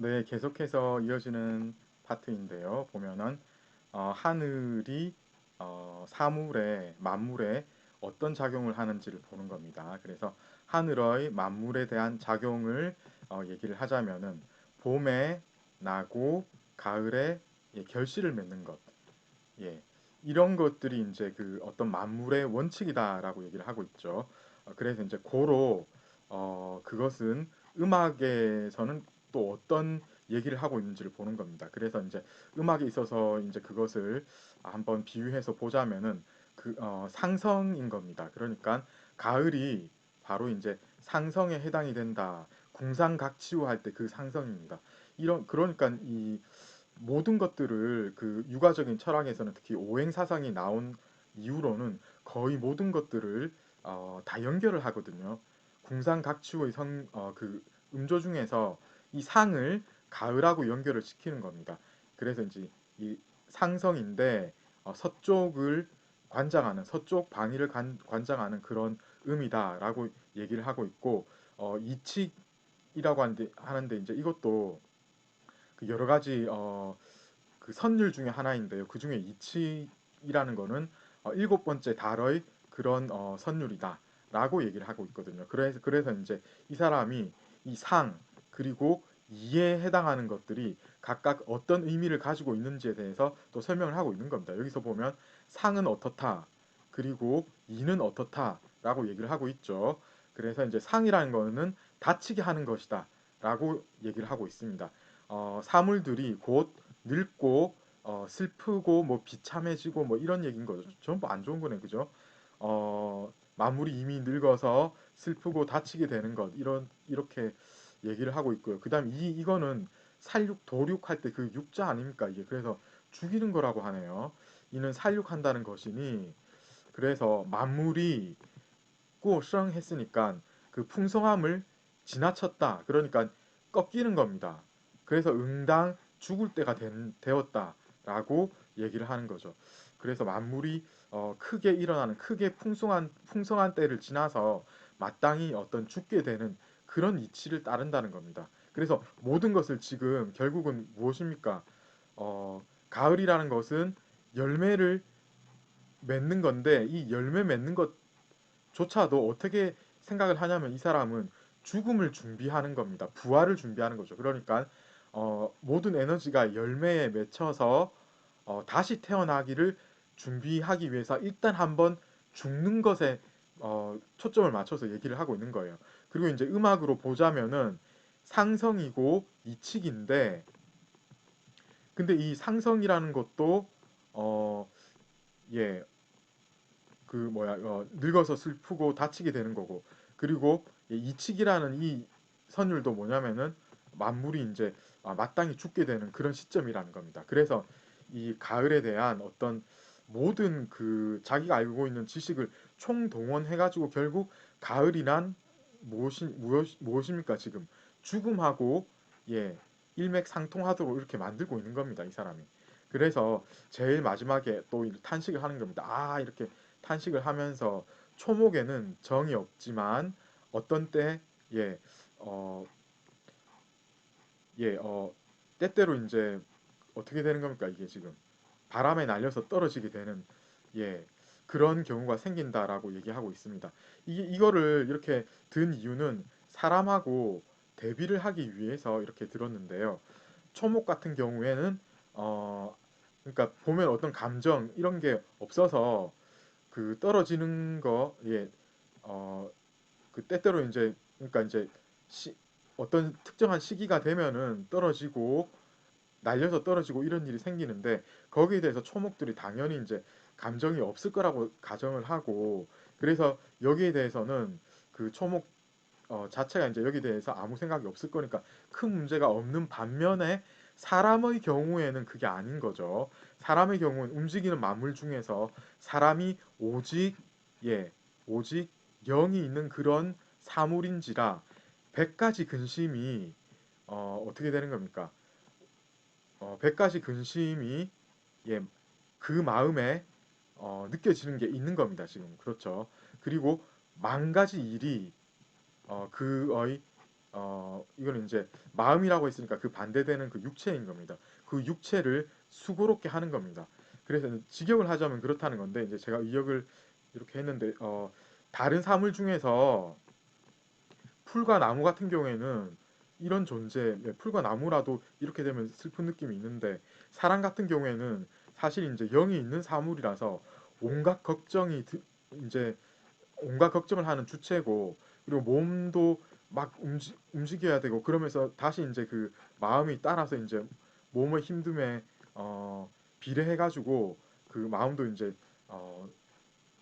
네, 계속해서 이어지는 파트인데요. 보면은 어, 하늘이 어, 사물에 만물에 어떤 작용을 하는지를 보는 겁니다. 그래서 하늘의 만물에 대한 작용을 어, 얘기를 하자면은 봄에 나고 가을에 예, 결실을 맺는 것, 예, 이런 것들이 이제 그 어떤 만물의 원칙이다라고 얘기를 하고 있죠. 어, 그래서 이제 고로 어, 그것은 음악에서는 또 어떤 얘기를 하고 있는지를 보는 겁니다. 그래서 이제 음악에 있어서 이제 그것을 한번 비유해서 보자면은 그 어, 상성인 겁니다. 그러니까 가을이 바로 이제 상성에 해당이 된다. 궁상각치우 할 때 그 상성입니다. 이런 그러니까 이 모든 것들을 그 유가적인 철학에서는 특히 오행 사상이 나온 이후로는 거의 모든 것들을 어, 다 연결을 하거든요. 궁상각치우의 성, 어, 그 음조 중에서 이 상을 가을하고 연결을 시키는 겁니다. 그래서 이제 이 상성인데 어, 서쪽을 관장하는 서쪽 방위를 관, 관장하는 그런 음이다라고 얘기를 하고 있고 어, 이칙이라고 하는데, 하는데 이제 이것도 그 여러 가지 어, 그 선율 중에 하나인데요. 그 중에 이칙이라는 거는 어, 일곱 번째 달의 그런 어, 선율이다라고 얘기를 하고 있거든요. 그래서 그래서 이제 이 사람이 이 상 그리고 이에 해당하는 것들이 각각 어떤 의미를 가지고 있는지에 대해서 또 설명을 하고 있는 겁니다. 여기서 보면 상은 어떻다, 그리고 이는 어떻다라고 얘기를 하고 있죠. 그래서 이제 상이라는 거는 다치게 하는 것이다 라고 얘기를 하고 있습니다. 어, 사물들이 곧 늙고 어, 슬프고 뭐 비참해지고 뭐 이런 얘기인 거죠. 전부 안 좋은 거네, 그죠? 어, 마물이 이미 늙어서 슬프고 다치게 되는 것 이런 이렇게 얘기를 하고 있고요. 그다음 이 이거는 살육 도륙 할 때 그 육자 아닙니까 이게 그래서 죽이는 거라고 하네요. 이는 살육한다는 것이니 그래서 만물이 꾸성했으니까 그 풍성함을 지나쳤다. 그러니까 꺾이는 겁니다. 그래서 응당 죽을 때가 된, 되었다라고 얘기를 하는 거죠. 그래서 만물이 어, 크게 일어나는 크게 풍성한 풍성한 때를 지나서 마땅히 어떤 죽게 되는 그런 이치를 따른다는 겁니다. 그래서 모든 것을 지금 결국은 무엇입니까? 어, 가을이라는 것은 열매를 맺는 건데 이 열매 맺는 것조차도 어떻게 생각을 하냐면 이 사람은 죽음을 준비하는 겁니다. 부활을 준비하는 거죠. 그러니까 어, 모든 에너지가 열매에 맺혀서 어, 다시 태어나기를 준비하기 위해서 일단 한번 죽는 것에 어, 초점을 맞춰서 얘기를 하고 있는 거예요. 그리고 이제 음악으로 보자면은 상성이고 이칙인데 근데 이 상성이라는 것도 어, 예, 그 뭐야 어, 늙어서 슬프고 다치게 되는 거고 그리고 예, 이칙이라는 이 선율도 뭐냐면은 만물이 이제 아, 마땅히 죽게 되는 그런 시점이라는 겁니다. 그래서 이 가을에 대한 어떤 모든 그 자기가 알고 있는 지식을 총동원해가지고 결국 가을이란 무엇이 무엇, 무엇입니까 지금 죽음하고 예 일맥상통하도록 이렇게 만들고 있는 겁니다 이 사람이. 그래서 제일 마지막에 또 탄식을 하는 겁니다. 아 이렇게 탄식을 하면서 초목에는 정이 없지만 어떤 때 예, 어, 예, 어, 때때로 이제 어떻게 되는 겁니까 이게 지금 바람에 날려서 떨어지게 되는 예, 그런 경우가 생긴다라고 얘기하고 있습니다. 이게 이거를 이렇게 든 이유는 사람하고 대비를 하기 위해서 이렇게 들었는데요. 초목 같은 경우에는 어 그러니까 보면 어떤 감정 이런 게 없어서 그 떨어지는 거 예. 어그 때때로 이제 그러니까 이제 시, 어떤 특정한 시기가 되면은 떨어지고 날려서 떨어지고 이런 일이 생기는데 거기에 대해서 초목들이 당연히 이제 감정이 없을 거라고 가정을 하고 그래서 여기에 대해서는 그 초목 어, 자체가 이제 여기에 대해서 아무 생각이 없을 거니까 큰 문제가 없는 반면에 사람의 경우에는 그게 아닌 거죠. 사람의 경우는 움직이는 만물 중에서 사람이 오직 예 오직 영이 있는 그런 사물인지라 백가지 근심이 어, 어떻게 되는 겁니까? 어, 백가지 근심이 예, 그 마음에 어, 느껴지는 게 있는 겁니다. 지금 그렇죠. 그리고 만 가지 일이 어, 그의 어 이거는 이제 마음이라고 했으니까 그 반대되는 그 육체인 겁니다. 그 육체를 수고롭게 하는 겁니다. 그래서 직역을 하자면 그렇다는 건데 이제 제가 의역을 이렇게 했는데 어 다른 사물 중에서 풀과 나무 같은 경우에는 이런 존재, 네, 풀과 나무라도 이렇게 되면 슬픈 느낌이 있는데 사람 같은 경우에는 사실 이제 영이 있는 사물이라서 온갖 걱정이 이제 온갖 걱정을 하는 주체고 그리고 몸도 막 움직, 움직여야 되고 그러면서 다시 이제 그 마음이 따라서 이제 몸의 힘듦에 어, 비례해 가지고 그 마음도 이제 어,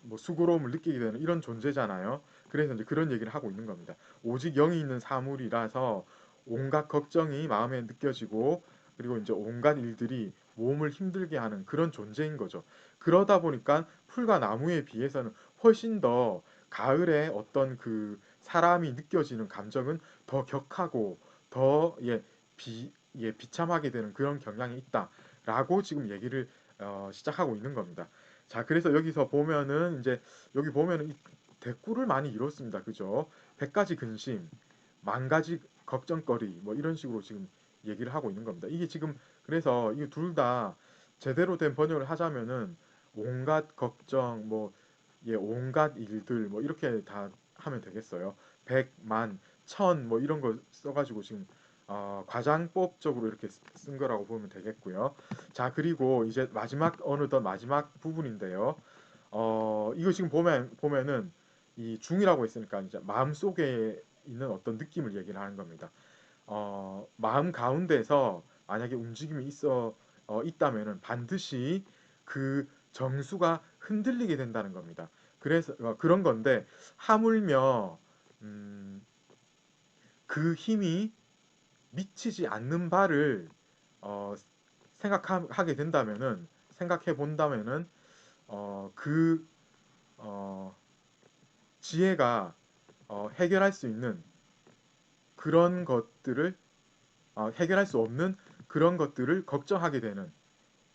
뭐 수고로움을 느끼게 되는 이런 존재잖아요. 그래서 이제 그런 얘기를 하고 있는 겁니다. 오직 영이 있는 사물이라서 온갖 걱정이 마음에 느껴지고 그리고 이제 온갖 일들이 몸을 힘들게 하는 그런 존재인 거죠. 그러다 보니까 풀과 나무에 비해서는 훨씬 더 가을에 어떤 그 사람이 느껴지는 감정은 더 격하고 더 예, 비, 예, 비참하게 되는 그런 경향이 있다라고 지금 얘기를 어, 시작하고 있는 겁니다. 자, 그래서 여기서 보면은 이제 여기 보면은 대꾸를 많이 이뤘습니다. 그죠? 100가지 근심, 만 가지 걱정거리 뭐 이런 식으로 지금 얘기를 하고 있는 겁니다. 이게 지금 그래서 이 둘 다 제대로 된 번역을 하자면은 온갖 걱정 뭐 예, 온갖 일들 뭐 이렇게 다 하면 되겠어요. 백, 만, 천 뭐 이런 거 써가지고 지금 어, 과장법적으로 이렇게 쓴 거라고 보면 되겠고요. 자 그리고 이제 마지막 어느덧 마지막 부분인데요. 어, 이거 지금 보면 보면은 이 중이라고 했으니까 이제 마음 속에 있는 어떤 느낌을 얘기를 하는 겁니다. 어, 마음 가운데서 만약에 움직임이 있어 어, 있다면은 반드시 그 정수가 흔들리게 된다는 겁니다. 그래서 어, 그런 건데 하물며 음, 그 힘이 미치지 않는 바를 어, 생각하게 된다면은 생각해 본다면은 어, 그 어, 지혜가 어, 해결할 수 있는 그런 것들을 어, 해결할 수 없는 그런 것들을 걱정하게 되는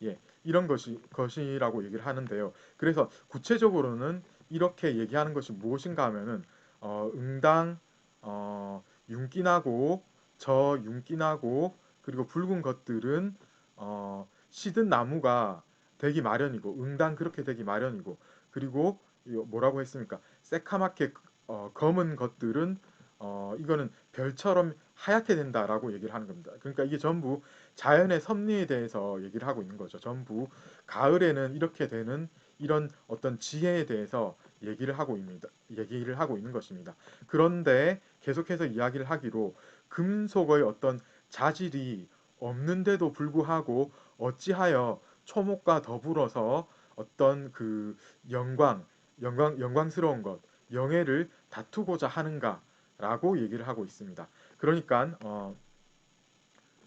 예, 이런 것이 것이라고 얘기를 하는데요. 그래서 구체적으로는 이렇게 얘기하는 것이 무엇인가 하면은 어, 응당 어, 윤기나고 저 윤기나고 그리고 붉은 것들은 어, 시든 나무가 되기 마련이고 응당 그렇게 되기 마련이고 그리고 뭐라고 했습니까? 새카맣게 어, 검은 것들은 어, 이거는 별처럼 하얗게 된다라고 얘기를 하는 겁니다. 그러니까 이게 전부 자연의 섭리에 대해서 얘기를 하고 있는 거죠. 전부 가을에는 이렇게 되는 이런 어떤 지혜에 대해서 얘기를 하고 있습니다. 얘기를 하고 있는 것입니다. 그런데 계속해서 이야기를 하기로 금속의 어떤 자질이 없는데도 불구하고 어찌하여 초목과 더불어서 어떤 그 영광, 영광, 영광스러운 것, 명예를 다투고자 하는가 라고 얘기를 하고 있습니다. 그러니까 어,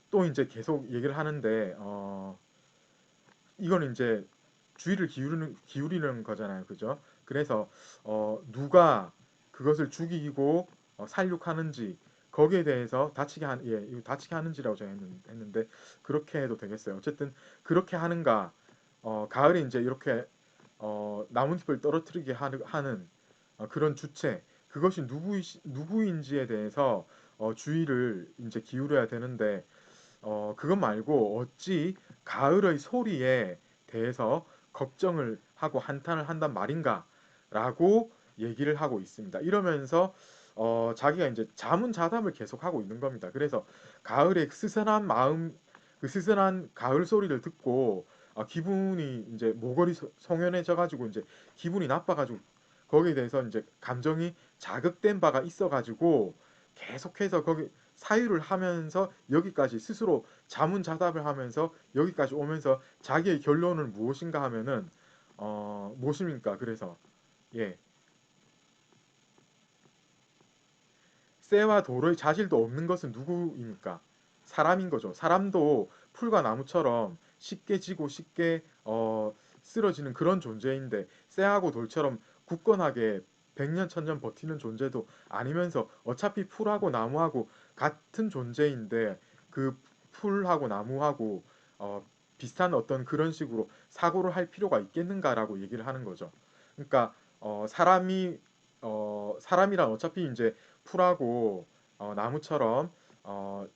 또 이제 계속 얘기를 하는데 어, 이거는 이제 주의를 기울이는, 기울이는 거잖아요, 그죠? 그래서 어, 누가 그것을 죽이고 어, 살육하는지 거기에 대해서 다치게 한, 예, 다치게 하는지라고 제가 했는데, 그렇게 해도 되겠어요. 어쨌든 그렇게 하는가, 어, 가을에 이제 이렇게 어, 나뭇잎을 떨어뜨리게 하는 어, 그런 주체, 그것이 누구 누구인지에 대해서 어, 주의를 이제 기울여야 되는데, 어, 그것 말고 어찌 가을의 소리에 대해서 걱정을 하고 한탄을 한단 말인가라고 얘기를 하고 있습니다. 이러면서 어, 자기가 이제 자문자답을 계속 하고 있는 겁니다. 그래서 가을의 스산한 마음, 그 스산한 가을 소리를 듣고 아, 기분이 이제 모골이 송연해져 가지고 이제 기분이 나빠 가지고 거기에 대해서 이제 감정이 자극된 바가 있어 가지고 계속해서 거기 사유를 하면서 여기까지 스스로 자문자답을 하면서 여기까지 오면서 자기의 결론은 무엇인가 하면은 어 무엇입니까? 그래서 예 쇠와 돌의 자질도 없는 것은 누구입니까? 사람인 거죠. 사람도 풀과 나무처럼 쉽게 지고 쉽게 어, 쓰러지는 그런 존재인데 쇠하고 돌처럼 굳건하게 백년 천년 버티는 존재도 아니면서 어차피 풀하고 나무하고 같은 존재인데 그 풀하고 나무하고 어, 비슷한 어떤 그런 식으로 사고를 할 필요가 있겠는가라고 얘기를 하는 거죠. 그러니까 어, 사람이 어, 사람이란 어차피 이제 풀하고 어, 나무처럼 어,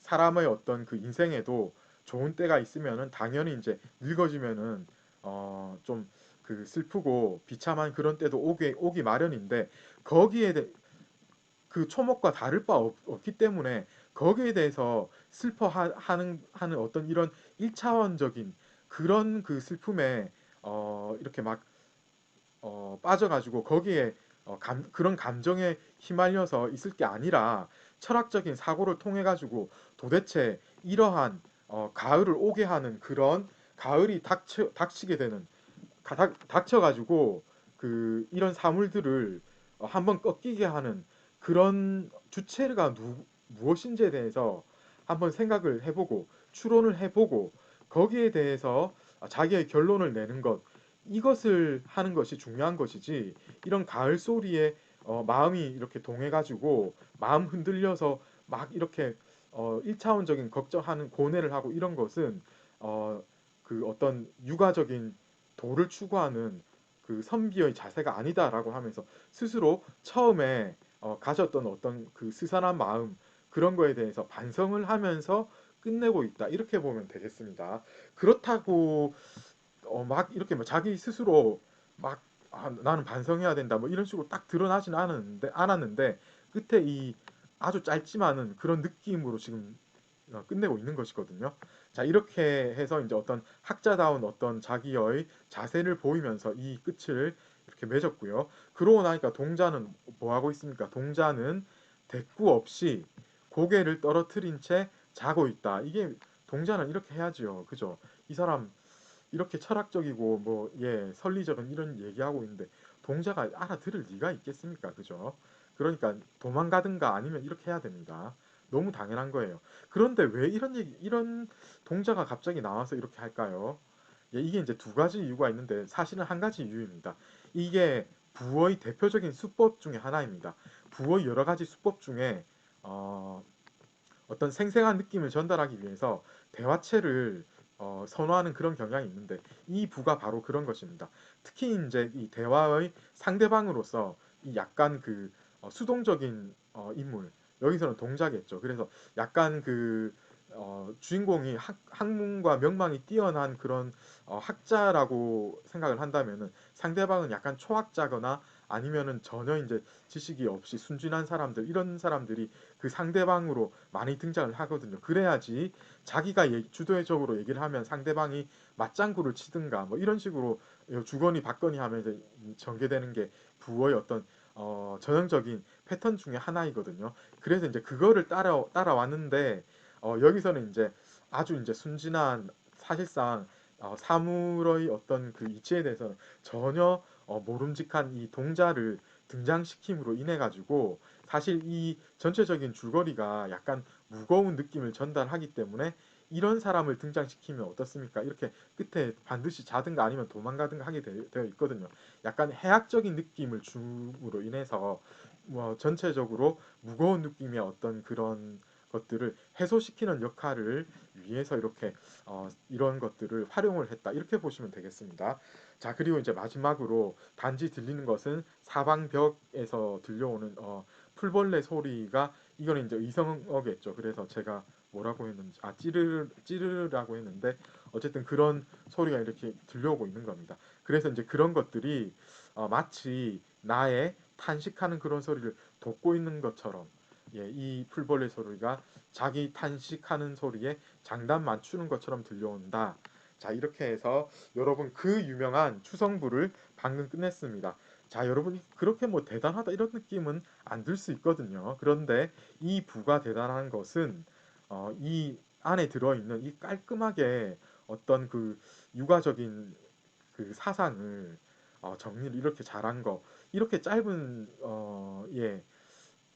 사람의 어떤 그 인생에도 좋은 때가 있으면은 당연히 이제 늙어지면은 어, 좀 그 슬프고 비참한 그런 때도 오기, 오기 마련인데 거기에 대, 그 초목과 다를 바 없, 기 때문에 거기에 대해서 슬퍼하는 하는 어떤 이런 일차원적인 그런 그 슬픔에 어, 이렇게 막 어, 빠져가지고 거기에 어, 감, 그런 감정에 휘말려서 있을 게 아니라 철학적인 사고를 통해 가지고 도대체 이러한 어, 가을을 오게 하는 그런 가을이 닥쳐, 닥치게 되는 닥, 닥쳐가지고 그 이런 사물들을 어, 한번 꺾이게 하는 그런 주체가 누, 무엇인지에 대해서 한번 생각을 해보고 추론을 해보고 거기에 대해서 자기의 결론을 내는 것 이것을 하는 것이 중요한 것이지 이런 가을 소리에 어, 마음이 이렇게 동해가지고 마음 흔들려서 막 이렇게 어, 1차원적인 걱정하는 고뇌를 하고 이런 것은 어, 그 어떤 육아적인 도를 추구하는 그 선비의 자세가 아니다라고 하면서 스스로 처음에 어, 가졌던 어떤 그 스산한 마음 그런 거에 대해서 반성을 하면서 끝내고 있다 이렇게 보면 되겠습니다. 그렇다고 어, 막 이렇게 뭐 자기 스스로 막 아, 나는 반성해야 된다 뭐 이런 식으로 딱 드러나진 않았는데 않았는데 끝에 이 아주 짧지만은 그런 느낌으로 지금 어, 끝내고 있는 것이거든요. 자 이렇게 해서 이제 어떤 학자다운 어떤 자기의 자세를 보이면서 이 끝을 이렇게 맺었고요. 그러고 나니까 동자는 뭐 하고 있습니까? 동자는 대꾸 없이 고개를 떨어뜨린 채 자고 있다. 이게 동자는 이렇게 해야지요. 그죠? 이 사람 이렇게 철학적이고 뭐 예, 선리적인 이런 얘기하고 있는데 동자가 알아들을 리가 있겠습니까? 그죠? 그러니까 도망가든가 아니면 이렇게 해야 됩니다. 너무 당연한 거예요. 그런데 왜 이런 얘기, 이런 동자가 갑자기 나와서 이렇게 할까요? 예, 이게 이제 두 가지 이유가 있는데 사실은 한 가지 이유입니다. 이게 부어의 대표적인 수법 중에 하나입니다. 부어의 여러 가지 수법 중에 어, 어떤 생생한 느낌을 전달하기 위해서 대화체를 어, 선호하는 그런 경향이 있는데 이 부가 바로 그런 것입니다. 특히 이제 이 대화의 상대방으로서 이 약간 그 어, 수동적인 어, 인물 여기서는 동자겠죠. 그래서 약간 그 어, 주인공이 학, 학문과 명망이 뛰어난 그런 어, 학자라고 생각을 한다면은 상대방은 약간 초학자거나 아니면은 전혀 이제 지식이 없이 순진한 사람들 이런 사람들이 그 상대방으로 많이 등장을 하거든요. 그래야지 자기가 예, 주도적으로 얘기를 하면 상대방이 맞장구를 치든가 뭐 이런 식으로 주거니 받거니 하면 이제 전개되는 게 부어의 어떤 어, 전형적인 패턴 중에 하나이거든요. 그래서 이제 그거를 따라 따라왔는데 어, 여기서는 이제 아주 이제 순진한 사실상 어, 사물의 어떤 그 이치에 대해서는 전혀 어, 모름직한 이 동자를 등장시킴으로 인해 가지고 사실 이 전체적인 줄거리가 약간 무거운 느낌을 전달하기 때문에 이런 사람을 등장시키면 어떻습니까? 이렇게 끝에 반드시 자든가 아니면 도망가든가 하게 되어 있거든요. 약간 해학적인 느낌을 줌으로 인해서 뭐 전체적으로 무거운 느낌의 어떤 그런 것들을 해소시키는 역할을 위해서 이렇게 어, 이런 것들을 활용을 했다 이렇게 보시면 되겠습니다. 자 그리고 이제 마지막으로 단지 들리는 것은 사방벽에서 들려오는 어, 풀벌레 소리가 이거는 이제 의성어겠죠. 그래서 제가 뭐라고 했는지 아 찌르 찌르라고 했는데 어쨌든 그런 소리가 이렇게 들려오고 있는 겁니다. 그래서 이제 그런 것들이 어, 마치 나의 탄식하는 그런 소리를 돕고 있는 것처럼 예, 이 풀벌레 소리가 자기 탄식하는 소리에 장단 맞추는 것처럼 들려온다. 자 이렇게 해서 여러분 그 유명한 추성부를 방금 끝냈습니다. 자 여러분 그렇게 뭐 대단하다 이런 느낌은 안 들 수 있거든요. 그런데 이 부가 대단한 것은 어, 이 안에 들어있는 이 깔끔하게 어떤 그 육아적인 그 사상을 어, 정리를 이렇게 잘한 거 이렇게 짧은 어, 예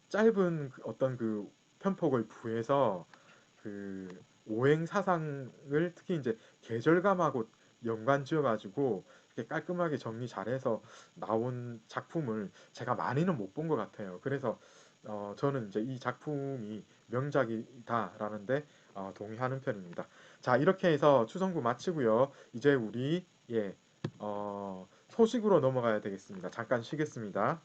짧은 그 어떤 그 편폭을 부해서 그 오행 사상을 특히 이제 계절감하고 연관 지어가지고 이렇게 깔끔하게 정리 잘해서 나온 작품을 제가 많이는 못 본 것 같아요. 그래서 어, 저는 이제 이 작품이 명작이다라는데 어, 동의하는 편입니다. 자 이렇게 해서 추성구 마치고요. 이제 우리 예 어, 소식으로 넘어가야 되겠습니다. 잠깐 쉬겠습니다.